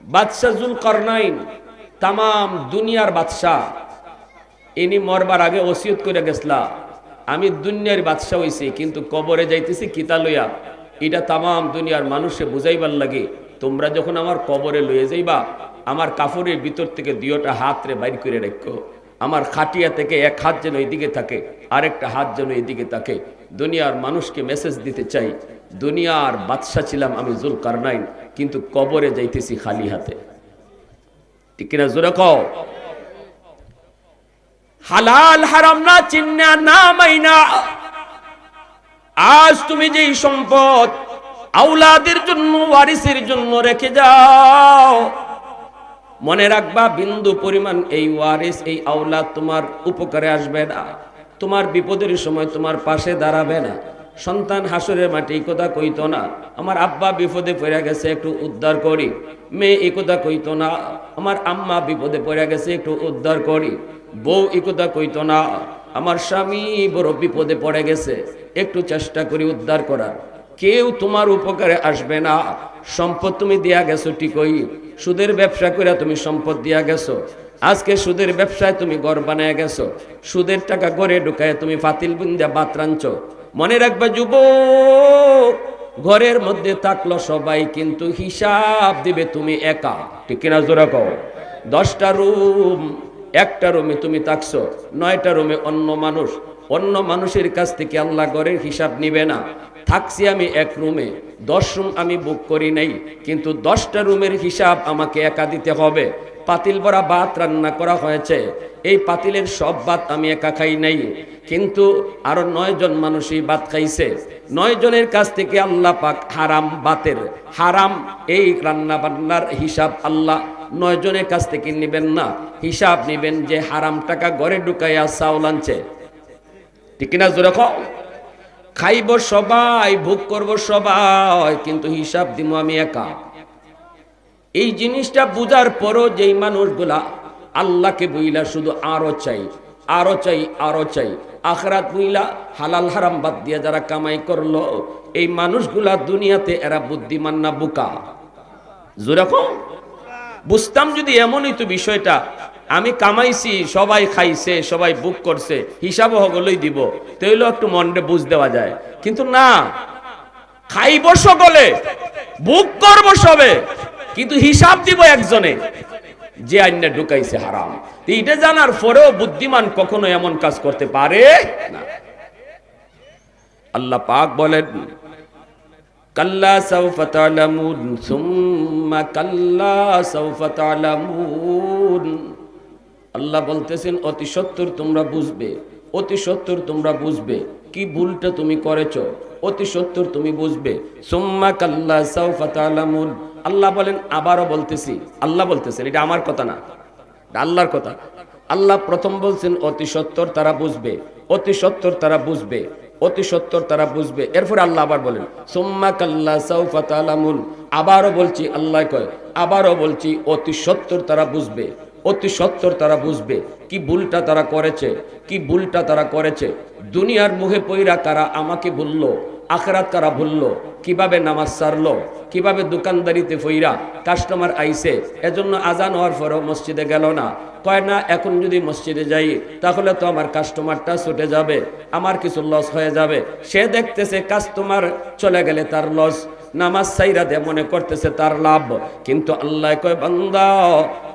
বাদশাহ জুল করনাইন তাম দুনিয়ার বাদশাহ ইনি মরবার আগে ওসিয়ত করে গেছলা। আমি দুনিয়ার বাদশাহ হইছি, কিন্তু কবরে যাইতেছি কিতা লইয়া। এটা তাম দুনিয়ার মানুষে বুঝাইবার লাগে, তোমরা যখন আমার কবরে লইয়ে যাইবা, আমার কাপড়ের ভিতর থেকে দুইটা হাত রে বাইর করে রাখো আমার খাটিয়া থেকে এক হাত যেন এদিকে থাকে, আরেকটা হাত যেন এদিকে থাকে। দুনিয়ার মানুষকে মেসেজ দিতে চাই। দুনিয়ার বাদশা ছিলাম আমি জুল কারনাইন কিন্তু কবরে যাইতেছি খালি হাতে। ঠিক কিনা জোরে কও? হালাল হারাম না, চিন্না না, মাইনা। আজ তুমি যেই সম্পদ আউলাদের জন্য, ওয়ারিসের জন্য রেখে যাও। মনে রাখবা, বিন্দু পরিমাণ এই ওয়ারিস, এই আউলাদ তোমার উপকারে আসবে না। তোমার বিপদের সময় তোমার পাশে দাঁড়াবে না। সন্তান হাসরের মাটি কথা কইতো না। আমার আব্বা বিপদে পড়ে গেছে, একটু উদ্ধার করি। মেয়ে, এই কথা কইতো না। আমার আম্মা বিপদে পড়ে গেছে, একটু উদ্ধার করি। বউ, এই কথা কইতো না। আমার স্বামী বড় বিপদে পড়ে গেছে, একটু চেষ্টা করি উদ্ধার করার। কেউ তোমার উপকারে আসবে না। সম্পদ তুমি দিয়া গেছো ঠিকই। সুদের ব্যবসা করে তুমি সম্পদ দিয়া গেছো। আজকে সুদের ব্যবসায় তুমি ঘর বানায় গেছো। সুদের টাকা ঘরে ঢুকায় তুমি ফাতিল বুন্দা বাত রাঁধছো। মনে রাখবে যুব ঘরের মধ্যে থাকল সবাই, কিন্তু হিসাব দিবে তুমি একা। ঠিক কিনা জোরা কও? দশটা রুম, একটা রুমে তুমি থাকছো, নয়টা রুমে অন্য মানুষ। অন্য মানুষের কাছ থেকে আল্লাহ ঘরের হিসাব নিবে না। থাকছি আমি এক রুমে, দশ রুম আমি বুক করি নাই, কিন্তু দশটা রুমের হিসাব আমাকে একা দিতে হবে। পাতিল ভরা ভাত রান্না করা হয়েছে। এই পাতিলের সব ভাত আমি একা খাই নাই। কিন্তু আরও নয় জন মানুষই ভাত খাইছে। নয় জনের কাছ থেকে আল্লাহ পাক হারাম বাতের হারাম এই রান্না বান্নার হিসাব আল্লাহ নয় জনের কাছ থেকে নিবেন না। হিসাব নিবেন যে হারাম টাকা ঘরে ঢুকাইয়া চাউল আনছে। ঠিক না জোরে খাও খাইব সবাই, ভোগ করব সবাই, কিন্তু হিসাব দিব আমি একা। এই জিনিসটা বুঝার পরও যেই মানুষগুলা আল্লাহকে বইলা শুধু আরও চাই আরও চাই আরও চাই। আখরাত বইলা হালাল হারাম বাদ দিয়ে যারা কামাই করল, এই মানুষগুলা দুনিয়াতে এরা বুদ্ধিমান না বুকা। যেরকম? বুঝতাম যদি এমনই তো বিষয়টা, আমি কামাইছি, সবাই খাইছে, সবাই বুক করছে, হিসাব হগলই দিব, তাইলেও একটু মনটা বুঝ দেওয়া যায়। কিন্তু না, খাইব সকলে, বুক করব সবে। কিন্তু হিসাব দিব একজনে যে আইনে ঢুকাইছে হারাম। এটা জানার পরেও বুদ্ধিমান কখনো এমন কাজ করতে পারে না। আল্লাহ পাক বলেন, কাল্লা সাউফা তালামুন, সুম্মা কাল্লা সাউফা আল্লাহ বলতেছেন, অতি সত্তর তোমরা বুঝবে, অতি সত্তর তোমরা বুঝবে। কি ভুলটা তুমি করেছ, অতি সত্তর তুমি বুঝবে। সুম্মা কাল্লা সাউফা তালামুন। আল্লাহ বলেন, আবারও বলতেছি, আল্লাহ বলতেছেন, এটা আমার কথা না আল্লাহর কথা। আল্লাহ প্রথম বলছেন, অতি সত্তর তারা বুঝবে, অতি সত্তর তারা বুঝবে, অতি সত্তর তারা বুঝবে। এরপরে আল্লাহ আবার বলেন, সোম্মা কাল্লা সাউফা তালামুন। আবারও বলছি, আল্লাহ কয়, আবারও বলছি, অতি সত্তর তারা বুঝবে, অতি সত্তর তারা বুঝবে, কি ভুলটা তারা করেছে, কি ভুলটা তারা করেছে। দুনিয়ার মুখে পইরা কারা আমাকে ভুললো আখরাত কারা ভুললো, কীভাবে নামাজ সারলো, কীভাবে দোকানদারিতে ফইরা কাস্টমার আইছে, এজন্য আজান হওয়ার পরও মসজিদে গেল না। কয়, না, এখন যদি মসজিদে যাই, তাহলে তো আমার কাস্টমারটা ছুটে যাবে, আমার কিছু লস হয়ে যাবে। সে দেখতেছে কাস্টমার চলে গেলে তার লস নামাজ সাইরা দে মনে করতেছে তার লাভ। কিন্তু আল্লাহ কয়, বান্দা,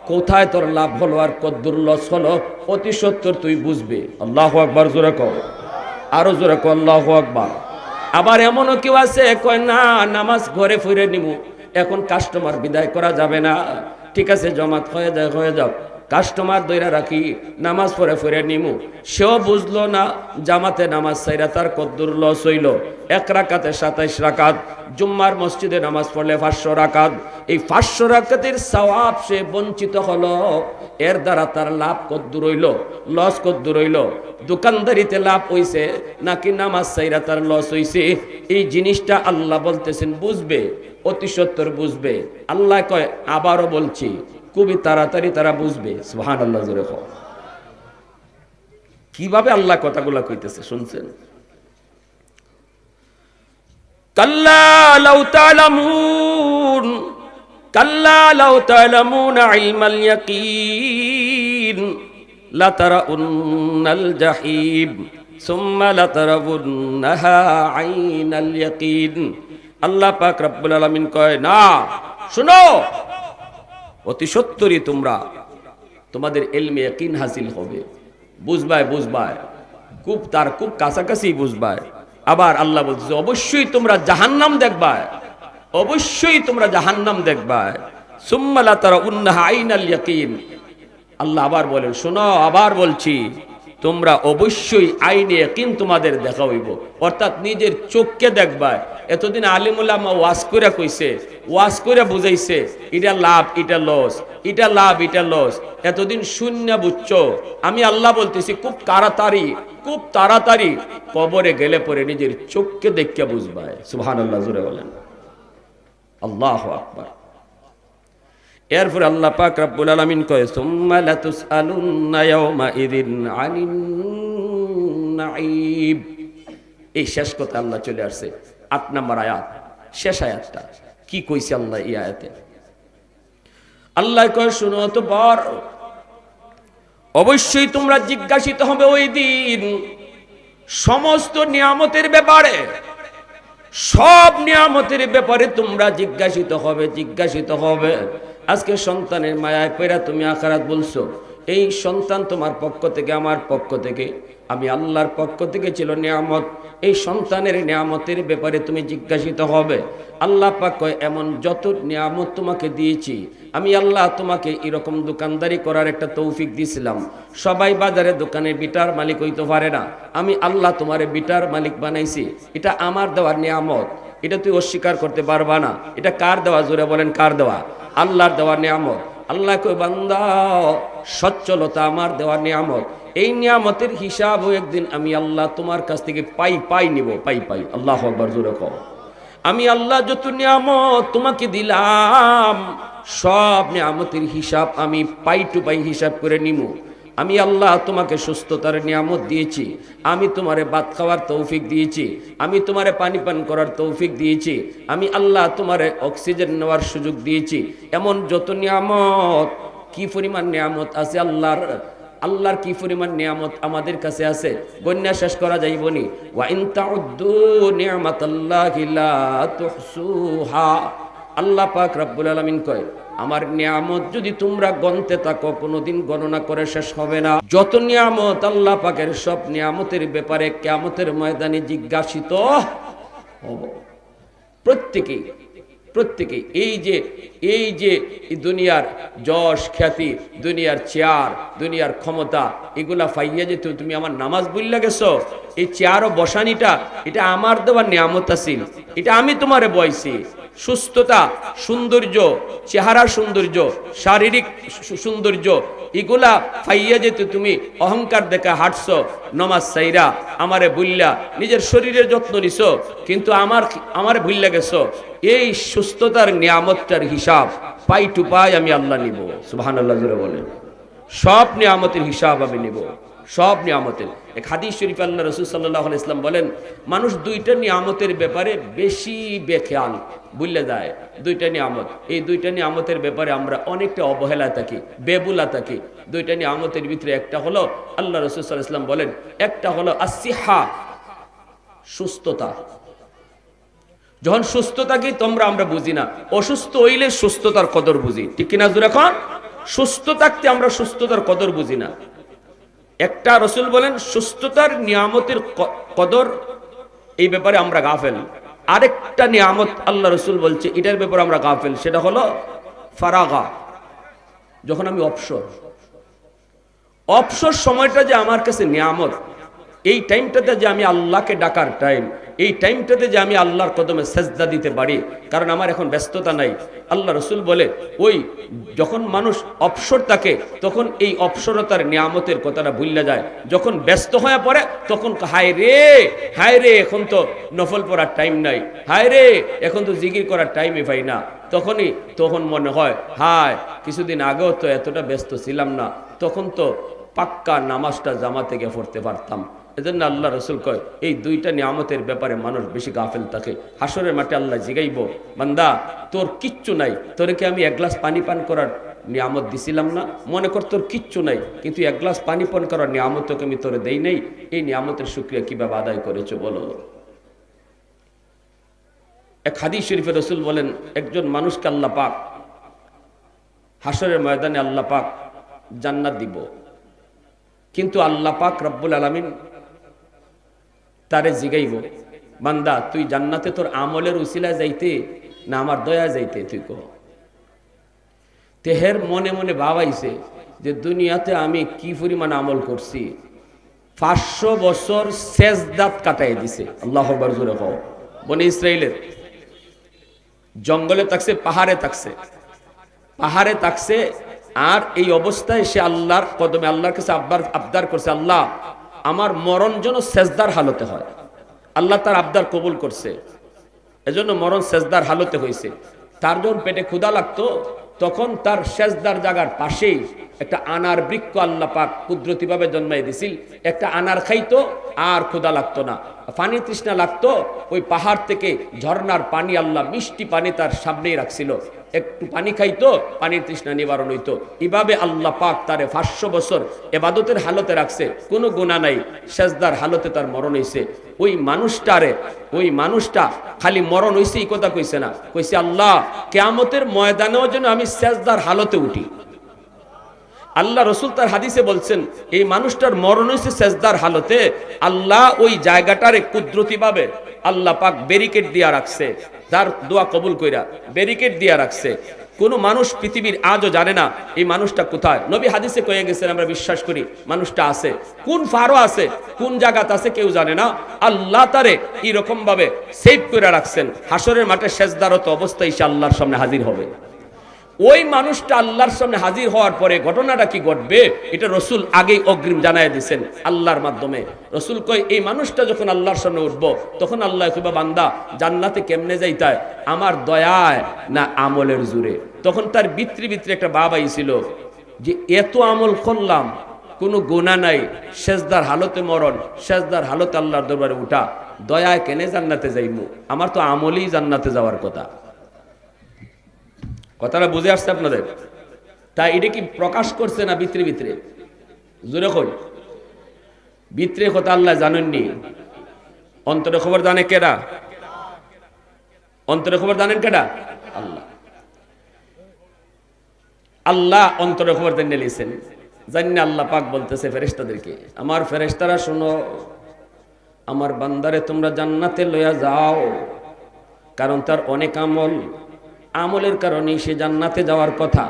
কোথায় তোর লাভ হলো আর কদ্দুর লস হলো? অতি সত্তর তুই বুঝবি। আল্লাহ আকবার, জোরে কও। আরও জোরে কো আল্লাহ আকবার। আবার এমনও কেউ আছে, কয়, না, নামাজ ঘরে ফিরে নিব এখন কাস্টমার বিদায় করা যাবে না। ঠিক আছে, জমাত হয়ে যায় হয়ে যাও কাস্টমার দইরা রাখি, নামাজ পড়ে ফিরে নিমু। সেও বুঝলো না, জামাতে নামাজ সাইরা তার কদ্দুর লস হইল। এক রাকাতে সাতাইশ রাকাত, জুম্মার মসজিদে নামাজ পড়লে পাঁচশো রাকাত। এই পাঁচশো রাকাতের সওয়াব সে বঞ্চিত হলো। এর দ্বারা তার লাভ কদ্দুর হইল, লস কদ্দুর হইল। দোকানদারিতে লাভ হইছে, নাকি নামাজ সাইরা তার লস হইছে? এই জিনিসটা আল্লাহ বলতেছেন, বুঝবে, অতি সত্তর বুঝবে। আল্লাহ কয়, আবারও বলছি খুবই তাড়াতাড়ি তারা বুঝবে সুহান আল্লাহ জোরে কীভাবে আল্লাহ কথাগুলা কইতেছে, শুনছেন? আল্লাহ পাক রব্বুল আলামিন কয়, না, শুনো অতি সত্তরই তোমরা তোমাদের এলমে কিন হাসিল হবে। বুঝবায় বুঝবায়, খুব তার খুব কাছাকাছি বুঝবায়। আবার আল্লাহ বলছে অবশ্যই তোমরা জাহান্নাম দেখবায়, অবশ্যই তোমরা জাহান্নাম দেখবায়। সুম্মালা তারা উন্নাহ আইনাল ইয়াকিন। আল্লাহ আবার বলেন শোনো আবার বলছি। তোমরা অবশ্যই আইনে ইয়াকিন তোমাদের দেখা হইব। অর্থাৎ নিজের চোখকে দেখবায় এতদিন আলিমুল্লামা ওয়াজ করে কইছে, ওয়াজ করে বুঝাইছে, এটা লাভ, এটা লস, এটা লাভ, এটা লস। এতদিন শূন্য বুঝছ। আমি আল্লাহ বলতেছি, খুব তাড়াতাড়ি খুব তাড়াতাড়ি কবরে গেলে পরে নিজের চোখকে দেখকে বুঝবায়। সুবহান আল্লাহ জুড়ে বলেন। আল্লাহ আকবার। এরপর আল্লাহ পাক রব্বুল আলামিন কয়, সুম্মা লাতুসআলুন্না ইয়াওমা ইদিন আনিন নাঈব। এই শেষ কথা আল্লাহ চলে আসছে। আট নম্বর আয়াত, শেষ আয়াতটা। কি কইছে আল্লাহ এই আয়াতে? আল্লাহ কয়, শুনো তো বর অবশ্যই তোমরা জিজ্ঞাসিত হবে ওই দিন সমস্ত নিয়ামতের ব্যাপারে সব নিয়ামতের ব্যাপারে তোমরা জিজ্ঞাসিত হবে জিজ্ঞাসিত হবে। আজকে সন্তানের মায়ায় পেরা তুমি আখারাত বলছো। এই সন্তান তোমার পক্ষ থেকে, আমার পক্ষ থেকে আমি আল্লাহর পক্ষ থেকে ছিল নিয়ামত। এই সন্তানের নিয়ামতের ব্যাপারে তুমি জিজ্ঞাসিত হবে। আল্লাহ পাক এমন যত নিয়ামত তোমাকে দিয়েছি, আমি আল্লাহ তোমাকে এরকম দোকানদারি করার একটা তৌফিক দিয়েছিলাম সবাই বাজারে দোকানে বিটার মালিক হইতে পারে না। আমি আল্লাহ তোমারে বিটার মালিক বানাইছি। এটা আমার দেওয়ার নিয়ামত। এটা তুই অস্বীকার করতে পারবা না। এটা কার দেওয়া? জোরে বলেন, কার দেওয়া? আল্লাহর দেওয়া নিয়ামত। আল্লাহ কই বান্দা, সচ্ছলতা আমার দেওয়া নিয়ামত। এই নিয়ামতের হিসাবও একদিন আমি আল্লাহ তোমার কাছ থেকে পাই পাই নিব, পাই পাই। আল্লাহ আকবার, জোরে কও। আমি আল্লাহ যত নিয়ামত তোমাকে দিলাম, সব নিয়ামতের হিসাব আমি পাই টু পাই হিসাব করে নিমু। আমি আল্লাহ তোমাকে সুস্থতার নিয়ামত দিয়েছি, আমি তোমারে ভাত খাওয়ার তৌফিক দিয়েছি, আমি তোমারে পানি পান করার তৌফিক দিয়েছি, আমি আল্লাহ তোমারে অক্সিজেন নেওয়ার সুযোগ দিয়েছি। এমন যত নিয়ামত, কি পরিমাণ নিয়ামত আছে আল্লাহর আল্লাহর কি পরিমাণ নিয়ামত আমাদের কাছে আছে গণ্যা শেষ করা লা তুহসুহা। আল্লাহ পাক রব্বুল আলামিন কয় আমার নিয়ামত যদি তোমরা গণতে থাকো, কোনোদিন গণনা করে শেষ হবে না। যত নিয়ামত আল্লাহ পাকের সব নিয়ামতের ব্যাপারে কিয়ামতের ময়দানে জিজ্ঞাসিত হব। প্রত্যেকেই প্রত্যেকে এই যে এই যে দুনিয়ার যশ, খ্যাতি, দুনিয়ার চেয়ার, দুনিয়ার ক্ষমতা, এগুলা ফাইয়া যেত তুমি আমার নামাজ বললে গেছো, এই চেয়ার ও বসানিটা, এটা আমার দেওয়ার নিয়ামত আছিল, এটা আমি তোমারে বয়সি সুস্থতা, সৌন্দর্য, চেহারা সৌন্দর্য, শারীরিক সৌন্দর্য, এগুলা ফাইয়া যেতে তুমি অহংকার দেখা হাঁটছ, নমাজ সাইরা, আমারে বুল্লা নিজের শরীরের যত্ন নিছ, কিন্তু আমার, আমারে ভুল্লা গেছ, এই সুস্থতার নিয়ামতটার হিসাব পাই টু পাই আমি আল্লাহ নিব। সুবহান আল্লাহ বলেন। সব নিয়ামতের হিসাব আমি নিব। সব নিয়ামতের। এক হাদিস শরীফ আল্লাহ রসুল সাল্লাহ ইসলাম বলেন, মানুষ দুইটা নিয়ামতের ব্যাপারে বেশি বেখেয়াল। বুঝলে যায়? দুইটা নিয়ামত। এই দুইটা নিয়ামতের ব্যাপারে আমরা অনেকটা অবহেলা থাকি, বেবুলা থাকি। দুইটা নিয়ামতের ভিতরে একটা হলো আল্লাহ রসুল ইসলাম বলেন, একটা হলো আসিহা সুস্থতা। যখন সুস্থ থাকি, তোমরা আমরা বুঝি না। অসুস্থ হইলে সুস্থতার কদর বুঝি। ঠিক কিনা এখন সুস্থ থাকতে আমরা সুস্থতার কদর বুঝি না। একটা রসুল বলেন, সুস্থতার নিয়ামতের কদর, এই ব্যাপারে আমরা গাফেল। আরেকটা নিয়ামত আল্লাহ রসুল বলছে, এটার ব্যাপারে আমরা গাফেল। সেটা হলো ফারাগা, যখন আমি অবসর। অবসর সময়টা যে আমার কাছে নিয়ামত এই টাইমটাতে যে আমি আল্লাহকে ডাকার টাইম এই টাইমটাতে যে আমি আল্লাহর কদমে সেজদা দিতে পারি, কারণ আমার এখন ব্যস্ততা নাই। আল্লাহ রসুল বলে, ওই যখন মানুষ অবসর থাকে, তখন এই অবসরতার নিয়ামতের কথাটা ভুললে যায়। যখন ব্যস্ত হয়ে পড়ে, তখন হায় রে হায় রে, এখন তো নফল পড়ার টাইম নাই। হায় রে, এখন তো জিকির করার টাইমই পাই না। তখনই, তখন মনে হয়, হায়, কিছুদিন আগেও তো এতটা ব্যস্ত ছিলাম না। তখন তো পাক্কা নামাজটা জামা থেকে পড়তে পারতাম। এজন্য আল্লাহ রসুল কয়, এই দুইটা নিয়ামতের ব্যাপারে মানুষ বেশি গাফেল থাকে। হাসরের মাঠে আল্লাহ জিগাইব, বান্দা, তোর কিচ্ছু নাই। তোরে কি আমি এক গ্লাস পানি পান করার নিয়ামত দিছিলাম না। মনে কর তোর কিচ্ছু নাই, কিন্তু এক গ্লাস পানি পান করার নিয়ামত তোকে আমি তোরে দেই নাই। এই নিয়ামতের শুক্রিয়া কীভাবে আদায় করেছ বলো? এক হাদিস শরীফে রসুল বলেন, একজন মানুষকে আল্লাহ পাক হাসরের ময়দানে আল্লাহ পাক জান্নাত দিব। কিন্তু আল্লাহ পাক রব্বুল আলমিন তারে জিগাইব। বান্দা, তুই জান্নাতে তোর আমলের উসিলায় যাইতে না আমার দয়া যাইতে তুই কহ তেহের মনে মনে ভাবাইছে যে দুনিয়াতে আমি কি পরিমাণ আমল করছি। পাঁচশো বছর শেষ দাঁত কাটাই দিছে। আল্লাহ জোরে কও। বনে ইসরায়েলের জঙ্গলে থাকছে, পাহাড়ে থাকছে। পাহাড়ে থাকছে আর এই অবস্থায় সে আল্লাহর কদমে আল্লাহর কাছে আবদার আবদার করছে, আল্লাহ আমার মরণ যেন সেজদার হালতে হয়। আল্লাহ তার আবদার কবুল করছে। এজন্য মরণ সেজদার হালতে হয়েছে। তার যখন পেটে ক্ষুদা লাগতো, তখন তার সেজদার জাগার পাশেই একটা আনার বৃক্ষ আল্লাহ পাক কুদরতিভাবে জন্মাই দিছিল। একটা আনার খাইতো, আর ক্ষুদা লাগতো না। পানি তৃষ্ণা লাগতো, ওই পাহাড় থেকে ঝর্ণার পানি আল্লাহ মিষ্টি পানি তার সামনেই রাখছিল। একটু পানি খাইতো, পানির তৃষ্ণা নিবারণ হইতো। এভাবে আল্লাহ পাক তারে পাঁচশো বছর এবাদতের হালতে রাখছে। কোনো গুণা নাই, সেজদার হালতে তার মরণ হইছে। ওই মানুষটারে, ওই মানুষটা খালি মরণ হইছে এই কথা কইছে না। কইছে, আল্লাহ, কেয়ামতের ময়দানেও যেন আমি সেজদার হালতে উঠি। আল্লাহ রসুল তার হাদিসে বলছেন, এই মানুষটার মরণ হয়েছে সেজদার হালতে, আল্লাহ ওই জায়গাটারে কুদরতি ভাবে আল্লাহ পাক ব্যারিকেড দিয়া রাখছে। তার দোয়া কবুল কইরা ব্যারিকেড দিয়া রাখছে। কোন মানুষ পৃথিবীর আজও জানে না এই মানুষটা কোথায়। নবী হাদিসে কয়ে গেছেন, আমরা বিশ্বাস করি মানুষটা আছে। কোন ফারো আছে, কোন জায়গাতে আছে কেউ জানে না। আল্লাহ তারে এরকম ভাবে সেভ করে রাখছেন। হাসরের মাঠে সেজদারত অবস্থায় সে আল্লাহর সামনে হাজির হবে। ওই মানুষটা আল্লাহর সামনে হাজির হওয়ার পরে ঘটনাটা কি ঘটবে? এটা রসুল আগেই অগ্রিম জানাই দিয়েছেন আল্লাহর মাধ্যমে। রসুল কয়, এই মানুষটা যখন আল্লাহর সামনে উঠব, তখন আল্লাহ কইবা বান্দা, জান্নাতে কেমনে যাইতায়? আমার দয়ায় না আমলের জুড়ে তখন তার বিত্রি বিত্রি একটা বাবাই ছিল যে, এত আমল করলাম, কোনো গোনা নাই, সেজদার হালতে মরণ, সেজদার হালতে আল্লাহর দরবারে উঠা, দয়ায় কেনে জান্নাতে যাইমু? আমার তো আমলেই জান্নাতে যাওয়ার কথা। কথাটা বুঝে আসছে আপনাদের? তা এটা কি প্রকাশ করছে না ভিতরে ভিতরে? জোরে কই। ভিতরে কথা আল্লাহ জানেননি। অন্তরে খবর জানে কেডা? অন্তরে খবর জানেন কেডা? আল্লাহ। আল্লাহ অন্তরে খবর জেনে লিয়েছেন জানি আল্লাহ পাক বলতেছে ফেরেস্তাদেরকে আমার ফেরেস্তারা শোনো, আমার বান্দারে তোমরা জান্নাতে লইয়া যাও, কারণ তার অনেক আমল আমলের কারণে সে জান্নাতে যাওয়ার কথা।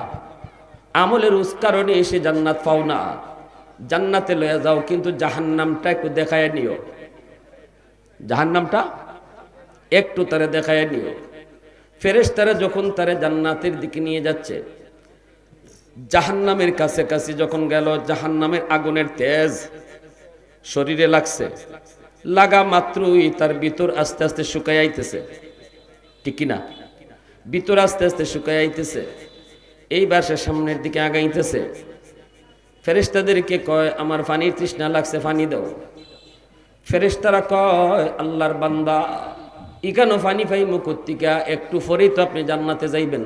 আমলের উস কারণে সে জান্নাত পাও না। জান্নাতে লয়ে যাও, কিন্তু জাহান্নামটা একটু দেখায় নিও। জাহান্নামটা একটু তারে দেখায় নিও। ফেরেস তারা যখন তারে জান্নাতের দিকে নিয়ে যাচ্ছে, জাহান্নামের কাছে কাছে যখন গেল, জাহান্নামের আগুনের তেজ শরীরে লাগছে। লাগা মাত্রই তার ভিতর আস্তে আস্তে শুকাই আইতেছে। ঠিক কিনা? ভিতর আস্তে আস্তে শুকাই আইতেছে। এই সে সামনের দিকে আগাইতেছে। ফেরেস্তাদেরকে কয়, আমার পানির তৃষ্ণা লাগছে, পানি দাও। ফেরেস্তারা কয়, আল্লাহর বান্দা ইকানো পানি পাই মুকুত্তিকা একটু পরেই তো আপনি জান্নাতে যাইবেন।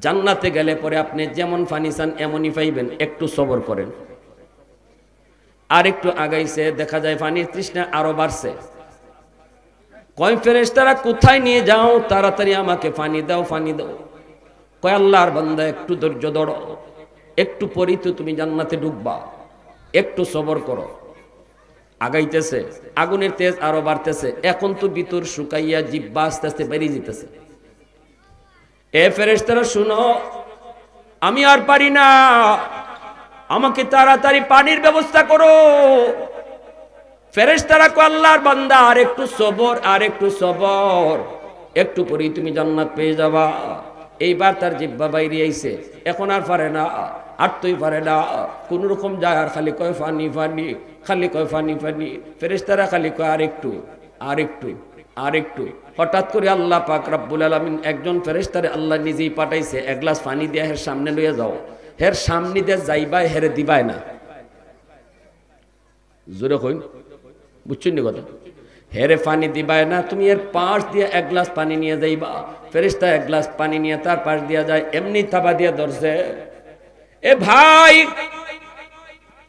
জান্নাতে গেলে পরে আপনি যেমন পানি চান, এমনই পাইবেন। একটু সবর করেন। আর একটু আগাইছে, দেখা যায় পানির তৃষ্ণা আরও বাড়ছে। কয় ফেরেস্তারা কোথায় নিয়ে যাও? তাড়াতাড়ি আমাকে ফানি দাও ফানি দাও। কয়, আল্লাহর বান্দা, একটু ধৈর্য ধরো। একটু পরেই তো তুমি জান্নাতে ডুববা। একটু সবর করো। আগাইতেছে। আগুনের তেজ আরও বাড়তেছে। এখন তো ভিতর শুকাইয়া জিব্বা আস্তে আস্তে বেরিয়ে যেতেছে। এ ফেরেস্তারা শুনো, আমি আর পারি না। আমাকে তাড়াতাড়ি পানির ব্যবস্থা করো। ফেরেস্তারা কো আল্লাহর বান্দা, আর একটু সবর, আর একটু সবর। একটু পরেই তুমি জান্নাত পেয়ে যাবা। এইবার তার জিব্বা বাইরে আইছে। এখন আর পারে না আর তুই পারে না। কোন রকম যায় আর খালি কয়, ফানি ফানি, খালি কয়, ফানি ফানি। ফেরেস্তারা খালি কয়, আর একটু আর একটু আর একটু। হঠাৎ করে আল্লাহ পাক রাব্বুল আলামিন একজন ফেরেস্তারে আল্লাহ নিজেই পাঠাইছে, এক গ্লাস পানি দিয়ে হের সামনে লইয়া যাও। হের সামনে দিয়ে যাইবাই, হেরে দিবাই না। জোরে কইন। বুঝছেন নি কথা? হেরে পানি দিবায় না, তুমি এর পাশ দিয়ে এক গ্লাস পানি নিয়ে যাইবা। ফেরিস্তা এক গ্লাস পানি নিয়ে তার পাশ দিয়া যায়, এমনি থাবা দিয়া ধরছে। এ ভাই,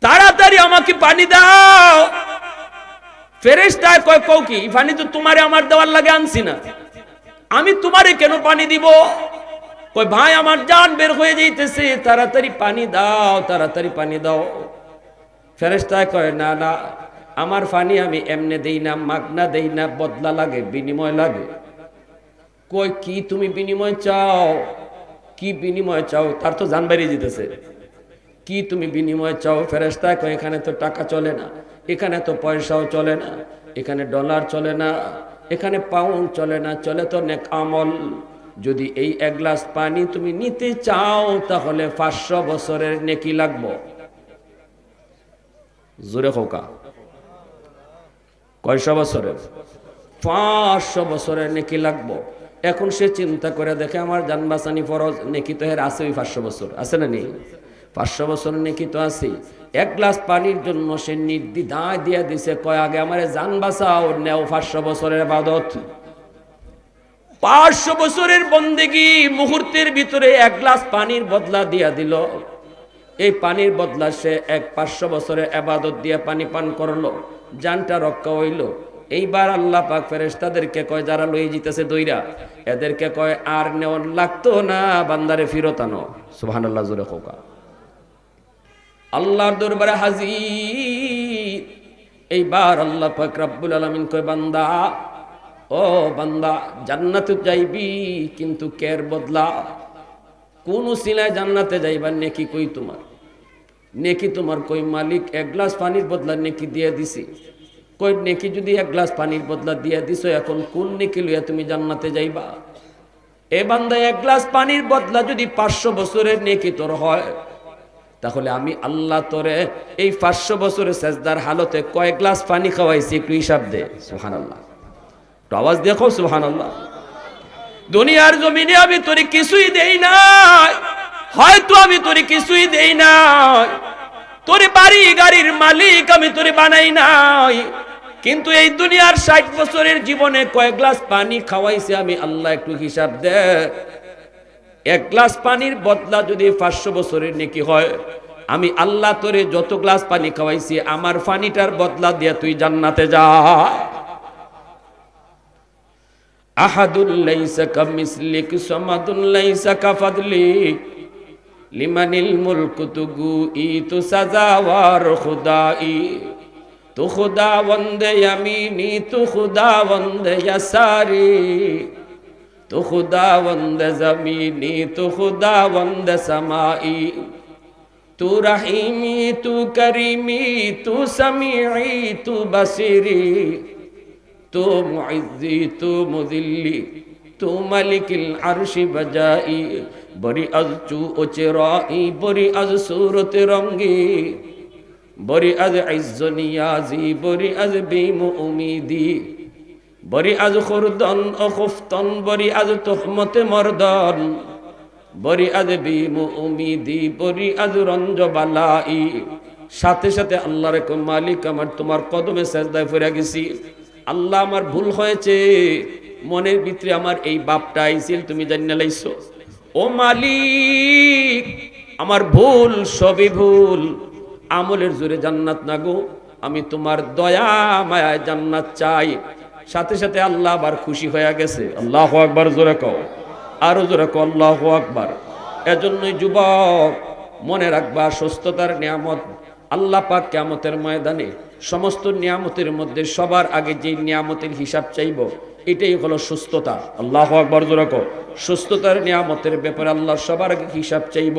তাড়াতাড়ি আমাকে পানি দাও। ফেরেস্তায় কয় কি, এই পানি তো তোমারে আমার দেওয়ার লাগে আনছি না। আমি তোমারে কেন পানি দিব? কই ভাই, আমার জান বের হয়ে যাইতেছে, তাড়াতাড়ি পানি দাও, তাড়াতাড়ি পানি দাও। ফেরেস্তায় কয়, না না আমার পানি আমি এমনে দেই না, মাগনা দেই না, বদলা লাগে, বিনিময় লাগে। কই, কি তুমি বিনিময় চাও? কি বিনিময় চাও? তার তো জান বেরিয়ে যেতেছে। কি তুমি বিনিময় চাও? ফেরেস্তায় কয়, এখানে তো টাকা চলে না, এখানে তো পয়সাও চলে না, এখানে ডলার চলে না, এখানে পাউন্ড চলে না, চলে তো নেক আমল। যদি এই এক গ্লাস পানি তুমি নিতে চাও, তাহলে পাঁচশো বছরের নেকি লাগবো। জোরে হোকা কয়শো বছরের? পাঁচশো বছরের নেকি লাগবো। এখন সে চিন্তা করে দেখে আমার যান জানবাসানি ফরজ, নেকি তো হের আছে ওই পাঁচশো বছর। আছে না নেই? পাঁচশো বছর নেকি তো আছে এক গ্লাস পানির জন্য সে নির্দিদায় দিয়ে দিছে, কয়, আগে আমার জান বাঁচাও, নেও পাঁচশো বছরের বাদত পাঁচশো বছরের বন্দেগি মুহূর্তের ভিতরে এক গ্লাস পানির বদলা দিয়া দিল। এই পানির বদলা সে এক পাঁচশো বছরের আবাদত দিয়ে পানি পান করল। জানটা রক্ষা হইল। এইবার আল্লাহ পাক ফেরেশতাদেরকে কয়, যারা লই জিতেছে দইরা, এদেরকে কয়, আর নেওয়ার লাগতো না, বান্দারে ফিরত আনো। সুবহানাল্লাহ, জোরে খোকা আল্লাহর দরবারে হাজির। এইবার আল্লাহ পাক রব্বুল আলামিন কয়, বান্দা, ও বান্দা, জান্নাতে যাইবি, কিন্তু কের বদলা? কোন সিলায় জান্নাতে যাইবার নেকি কই তোমার? নেকি তোমার কই মালিক, এক গ্লাস পানির বদলা নেকি দিয়ে দিছি। কই নেকি যদি এক গ্লাস পানির বদলা দিয়ে দিছো, এখন কোন নেকি লইয়া তুমি জান্নাতে যাইবা? এ বান্দা, এক গ্লাস পানির বদলা যদি পাঁচশো বছরের নেকি তোর হয়, তাহলে আমি আল্লাহ তোরে এই পাঁচশো বছরের সেজদার হালতে কয়েক গ্লাস পানি খাওয়াইছি একটু হিসাব দে। সুহান আল্লাহ আওয়াজ দেখো সুহান আল্লাহ দুনিয়ার জমিনে আমি তোরে কিছুই দেই নাই। হয়তো আমি তোরে কিছুই দেই নাই। তোরে বাড়ি গাড়ির মালিক আমি তোরে বানাই নাই। কিন্তু এই দুনিয়ার ষাট বছরের জীবনে কয়েক গ্লাস পানি খাওয়াইছে আমি আল্লাহ একটু হিসাব দে। এক গ্লাস পানির বদলা যদি পাঁচশো বছরের নেকি হয়, আমি আল্লাহ তোরে যত গ্লাস পানি খাওয়াইছি, আমার পানিটার বদলা দিয়ে তুই জান্নাতে যা। আহাদুল লাইসা কামিসলিক, সামাদুল লাইসা কাফাদলিক। লিমানিল মুলক তুগু ই তু সাজাওয়ার খুদাই, তু খুদা বন্দে ইয়ামিনি, তু খুদা বন্দে ইয়াসারি, তু খুদা বন্দে জমিনি, তু খুদা বন্দে সামাই, তু রাহিমি, তু করিমি, তু সামিই তু বসিরি তু মুইজি তু মুজিল্লি তু মালিকিল আরশি বজাই বরি আজ চু ওচে রি বরি আজ সুরত রঙ্গি। বরি আজ আইজ নিয়াজি, বরি আজ বিম উমিদি। বরি আজ খুরদন ও খুফতন, বরি আজ তোহমতে মর্দন। বরি আজ বিম উমিদি, বরি আজ রঞ্জ বালাই সাথে সাথে আল্লাহ রেখো মালিক, আমার তোমার কদমে সেজদায় ফিরে গেছি। আল্লাহ আমার ভুল হয়েছে, মনের ভিতরে আমার এই বাপটা আইসিল তুমি জানিয়ে লাইছো। ও মালিক, আমার ভুল সবই ভুল। আমলের জোরে জান্নাত না গো, আমি তোমার দয়া মায়ায় জান্নাত চাই। সাথে সাথে আল্লাহ আবার খুশি হয়ে গেছে। আল্লাহ আকবার, জোরে কও। আরও জোরে কও, আল্লাহ আকবার। এজন্যই যুবক, মনে রাখবা, সুস্থতার নিয়ামত আল্লাহ পাক কিয়ামতের ময়দানে সমস্ত নিয়ামতের মধ্যে সবার আগে যে নিয়ামতের হিসাব চাইব এটাই হলো সুস্থতা। আল্লাহ আকবর জোরাক সুস্থতার নিয়ামতের ব্যাপারে আল্লাহ সবার আগে হিসাব চাইব।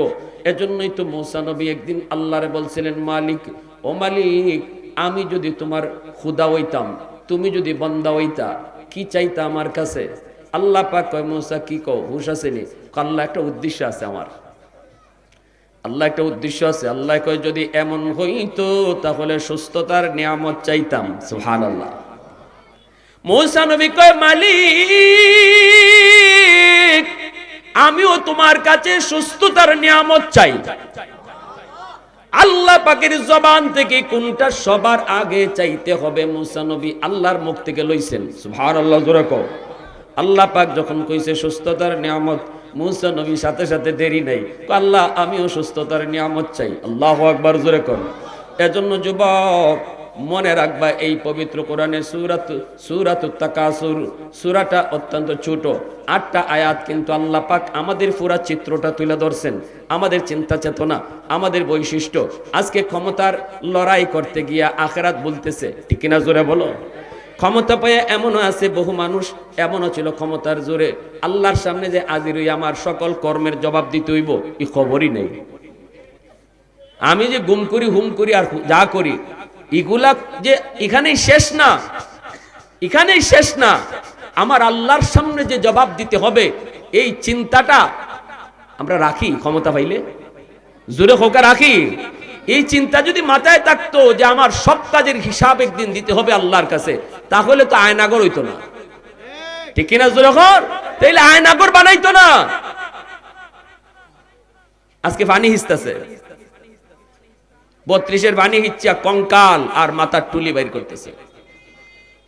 এজন্যই তো মৌসা নবী একদিন আল্লাহরে বলছিলেন, মালিক, ও মালিক, আমি যদি তোমার খুদা হইতাম, তুমি যদি বন্দা হইতা, কি চাইতা আমার কাছে? আল্লাহ পাক কয়, মৌসা, কি কও? হুশ আসেনি আল্লাহ একটা উদ্দেশ্য আছে আমার। আল্লাহ একটা উদ্দেশ্য আছে। আল্লাহ কয়, যদি এমন হইতো, তাহলে সুস্থতার নিয়ামত চাইতাম। সুহান আল্লাহ মৌসা নবী কয়, মালিক, আমিও তোমার কাছে সুস্থতার নিয়ামত চাই। আল্লাহ পাকের জবান থেকে কোনটা সবার আগে চাইতে হবে মুসা নবী আল্লাহর মুখ থেকে লইছেন। সুবহানাল্লাহ, জোরে কও। আল্লাহ পাক যখন কইছে সুস্থতার নিয়ামত, মুসা নবী সাথে সাথে দেরি নাই। আল্লাহ, আমিও সুস্থতার নিয়ামত চাই। আল্লাহ আকবার, জোরে কর। এজন্য যুবক মনে রাখবা, এই পবিত্র কোরআনের সুরাত সুরাত তাকাসুর, সুরাটা অত্যন্ত ছোট। আটটা আয়াত কিন্তু আল্লাহ পাক আমাদের পুরা চিত্রটা তুলে ধরছেন। আমাদের চিন্তা চেতনা, আমাদের বৈশিষ্ট্য। আজকে ক্ষমতার লড়াই করতে গিয়া আখেরাত বলতেছে, ঠিক কিনা জোরে বলো? ক্ষমতা পেয়ে এমনও আছে, বহু মানুষ এমনও ছিল ক্ষমতার জোরে। আল্লাহর সামনে যে আজির আমার সকল কর্মের জবাব দিতে হইব, এই খবরই নেই। আমি যে গুম করি, হুম করি আর যা করি এগুলা যে এখানেই শেষ না, এখানেই শেষ না। আমার আল্লাহর সামনে যে জবাব দিতে হবে, এই চিন্তাটা আমরা রাখি ক্ষমতা পাইলে। জোরে হোকা রাখি। এই চিন্তা যদি মাথায় থাকতো যে আমার সব কাজের হিসাব একদিন দিতে হবে আল্লাহর কাছে, তাহলে তো আয়নাগর হইতো না। ঠিক কিনা জোরে কর তাইলে আয়নাগর বানাইতো না। আজকে পানি হিসতেছে। বত্রিশের বাণী হিচ্ছা কঙ্কাল আর মাথার টুলি বাইর করতেছে।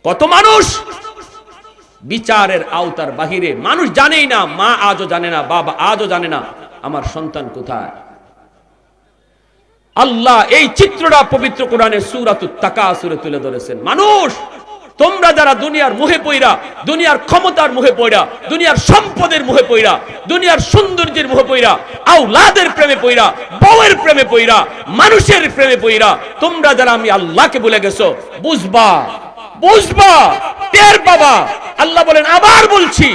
কত মানুষ বিচারের আওতার বাহিরে, মানুষ জানেই না, মা আজও জানে না, বাবা আজও জানে না, আমার সন্তান কোথায়। আল্লাহ এই চিত্রটা পবিত্র কোরআনে সুরাত তাকাসুরে তুলে ধরেছেন। মানুষ তোমরা যারা দুনিয়ার মুহে পইরা, দুনিয়ার ক্ষমতার মুহে পইরা, দুনিয়ার সম্পদের মুহে পইরা, দুনিয়ার সৌন্দর্যের মুহে পইরা আউলাদের প্রেমে পইরা, বউয়ের প্রেমে পইরা, মানুষের প্রেমে পইরা, তোমরা যারা আমি আল্লাহকে বলে গেছো, বুঝবা বুঝবা, টের বাবা আল্লাহ বলেন, আবার বলছি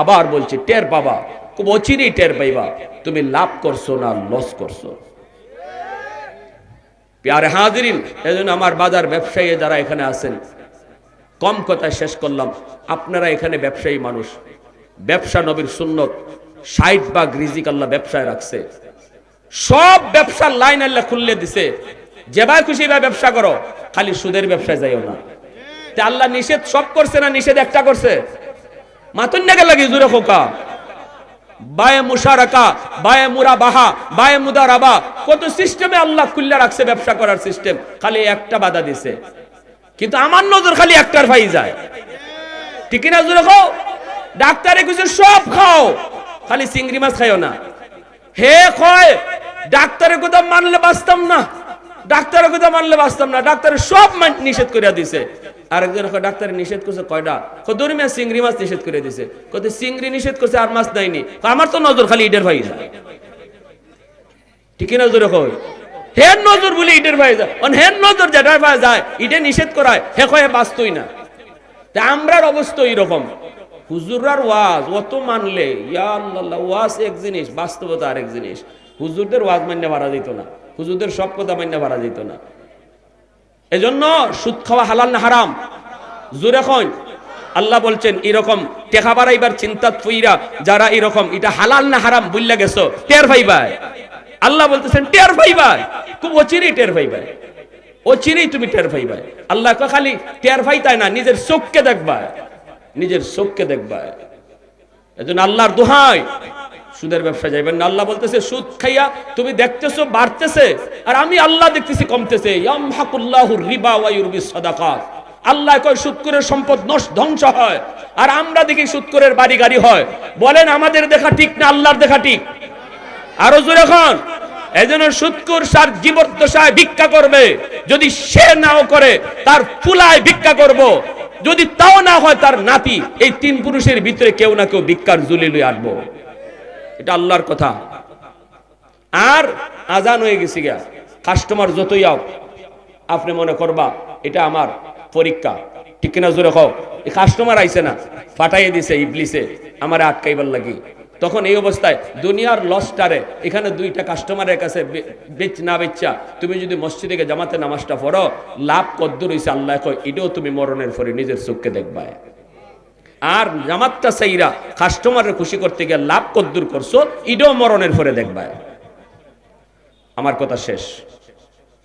আবার বলছি, টের বাবা খুব অচিরেই টের পাইবা। তুমি লাভ করছ না লস করছ। প্যারে হাজিরিন, এজন্য আমার বাজার ব্যবসায়ী যারা এখানে আছেন, কম কথা শেষ করলাম, আপনারা এখানে ব্যবসায়ী মানুষ, ব্যবসা নবীর সুন্নত, ষাট ভাগ রিজিক আল্লাহ ব্যবসায় রাখছে। সব ব্যবসার লাইন আল্লাহ খুললে দিছে। যেভাবে খুশি ভাবে ব্যবসা করো, খালি সুদের ব্যবসায় যাইও না। আল্লাহ নিষেধ সব করছে না, নিষেধ একটা করছে? মাতুন নাগে লাগে জুরে খোকা। বায়ে মুশারাকা, বায়ে মুরাবাহা, বায়ে মুদারাবা। কত সিস্টেমে আল্লাহ খুল্লা রাখছে ব্যবসা করার সিস্টেম খালি একটা বাধা দিছে। কিন্তু আমার নজর খালি একটার ভাই যায়। ঠিক না জোরে খাও ডাক্তারে কিছু সব খাও। খালি চিংড়ি মাছ খাইও না। হে কয় ডাক্তারের কথা মানলে বাঁচতাম না। ডাক্তারের কথা মানলে বাঁচতাম না। ডাক্তারের সব নিষেধ করে দিছে। আরেকজন ডাক্তার নিষেধ করছে। কয়টা কদরি মাছ চিংড়ি মাছ নিষেধ করে দিছে। কত চিংড়ি নিষেধ করছে আর মাছ নাইনি আমার তো নজর খালি ইটের ভাই ঠিক না জোরে কয়। হেন নজর বলে ইটের ভাই যায়। হেন নজর যেটার ভাই যায়, ইটে নিষেধ করায়, হে কয়ে বাঁচতই না। তা আমরার অবস্থা এইরকম হুজুরার ওয়াজ, অত মানলে, ইয়া ওয়াজ এক জিনিস, বাস্তবতা আরেক জিনিস। হুজুরদের ওয়াজ মান্য মারা যেত না। হুজুরদের সব কথা মান্য ভাড়া যেত না। এজন্য সুদ খাওয়া হালাল না হারাম? জোরে কন আল্লাহ বলছেন, এরকম টেকা বাড়াইবার চিন্তা ফুইরা যারা এরকম, এটা হালাল না হারাম বুঝলা গেছো, টের ভাইবাই আল্লাহ বলতেছেন, টের ভাইবাই খুব অচিরেই টের ভাইবাই অচিরেই তুমি টের ভাইবাই আল্লাহ খালি টের ভাই তাই না, নিজের চোখকে দেখবা নিজের চোখকে দেখবা এজন্য আল্লাহর দোহাই। সুদের ব্যবসা যাইবেন না। আল্লাহ বলতেছে, সুদ খাইয়া তুমি দেখতেছো, বাড়তেছে, আর আমি আল্লাহ দেখতেছি কমতেছে। আল্লাহ কয়, সুদকুরের সম্পদ নষ্ট ধ্বংস হয়, আর আমরা দেখি সুদকুরের বাড়ি গাড়ি হয়। বলেন, আমাদের দেখা ঠিক না আল্লাহর দেখা ঠিক? আরও জোরে খান। এই জন্য সুৎকুর সার জীবদ্দশায় ভিক্ষা করবে। যদি সে নাও করে, তার ফুলায় ভিক্ষা করব। যদি তাও না হয়, তার নাতি, এই তিন পুরুষের ভিতরে কেউ না কেউ ভিক্ষার জুলি লই আনব এটা আল্লাহর কথা। আর আজান হয়ে গেছি গা কাস্টমার যতই আও, আপনি মনে করবা, এটা আমার পরীক্ষা। ঠিক কিনা জোরে খাও এই কাস্টমার আইছে না, ফাটাইয়ে দিছে ইবলিসে, আমার আটকাইবার লাগি। তখন এই অবস্থায় দুনিয়ার লসটারে, এখানে দুইটা কাস্টমারের কাছে বেচ, না বেচা, তুমি যদি মসজিদে জামাতে নামাজটা পড়ো, লাভ কদ্দুর হইছে, আল্লাহ কয়, এটাও তুমি মরণের পরে নিজের চোখকে দেখবায়। আর জামাতটা সাইরা কাস্টমারের খুশি করতে গিয়ে লাভ কদ্দুর করছ এটাও মরণের পরে দেখবায় আমার কথা শেষ।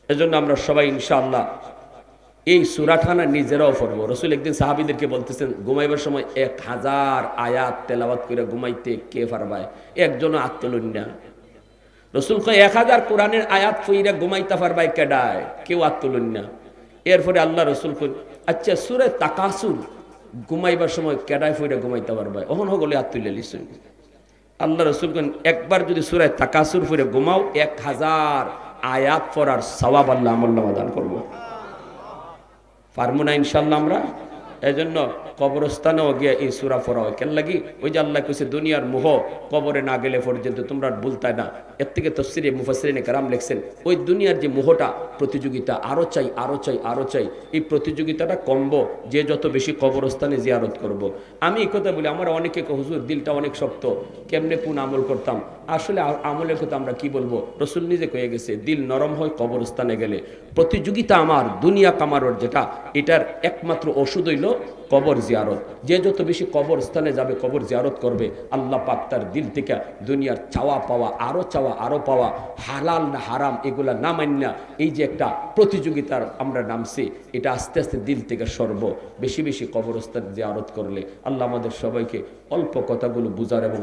এজন্য আমরা সবাই ইনশাআল্লাহ এই সুরাঠানা নিজেরাও পড়ব। রসুল একদিন সাহাবিদেরকে বলতেছেন, ঘুমাইবার সময় এক হাজার আয়াত তেলাওয়াত করে ঘুমাইতে কে পারবায়? একজনও আত্মলন না রসুল কয়, এক হাজার কোরআনের আয়াত ফইরা ঘুমাইতে পারবাই কেডায়? কেউ আর তুলুন না এরপরে আল্লাহ রসুল কই আচ্ছা সুরে তাকাসুর ঘুমাইবার সময় কেডায় ফুড়ে ঘুমাইতে পারবে? অহন হগলে আর তুলে লিসুন আল্লাহ রসুল একবার যদি সুরায় তাকাসুর ফুরে ঘুমাও, এক হাজার আয়াত পড়ার সবাব আল্লাহ আমল্লা দান করব। পারব না ইনশাল্লাহ আমরা? এই জন্য কবরস্থানেও গিয়ে এই সুরা পড়া হয় কেন লাগি? ওই যে আল্লাহ কইছে, দুনিয়ার মোহ কবরে না গেলে পর্যন্ত তোমরা আর ভুলতায় না। এর থেকে তফসিরে মুফাসরিনে কারাম লেখছেন, ওই দুনিয়ার যে মোহটা, প্রতিযোগিতা, আরও চাই আরও চাই আরও চাই, এই প্রতিযোগিতাটা কমবো, যে যত বেশি কবরস্থানে জিয়ারত করব। আমি এই কথা বলি, আমার অনেকে হুজুর, দিলটা অনেক শক্ত, কেমনে কোন আমল করতাম? আসলে আমলের কথা আমরা কি বলব? রসুল নিজে কয়ে গেছে, দিল নরম হয় কবরস্থানে গেলে। প্রতিযোগিতা আমার, দুনিয়া কামারোর যেটা, এটার একমাত্র ওষুধ হইল কবর জিয়ারত। যে যত বেশি কবর স্থানে যাবে, কবর জিয়ারত করবে, আল্লাহ পাক তার দিল থেকে দুনিয়ার চাওয়া পাওয়া, আরও চাওয়া, আরও পাওয়া, হালাল না হারাম, এগুলা না মান্যা এই যে একটা প্রতিযোগিতার আমরা নামছি, এটা আস্তে আস্তে দিল থেকে সর্ব। বেশি বেশি কবরস্থান জিয়ারত করলে আল্লাহ আমাদের সবাইকে অল্প কথাগুলো বুঝার এবং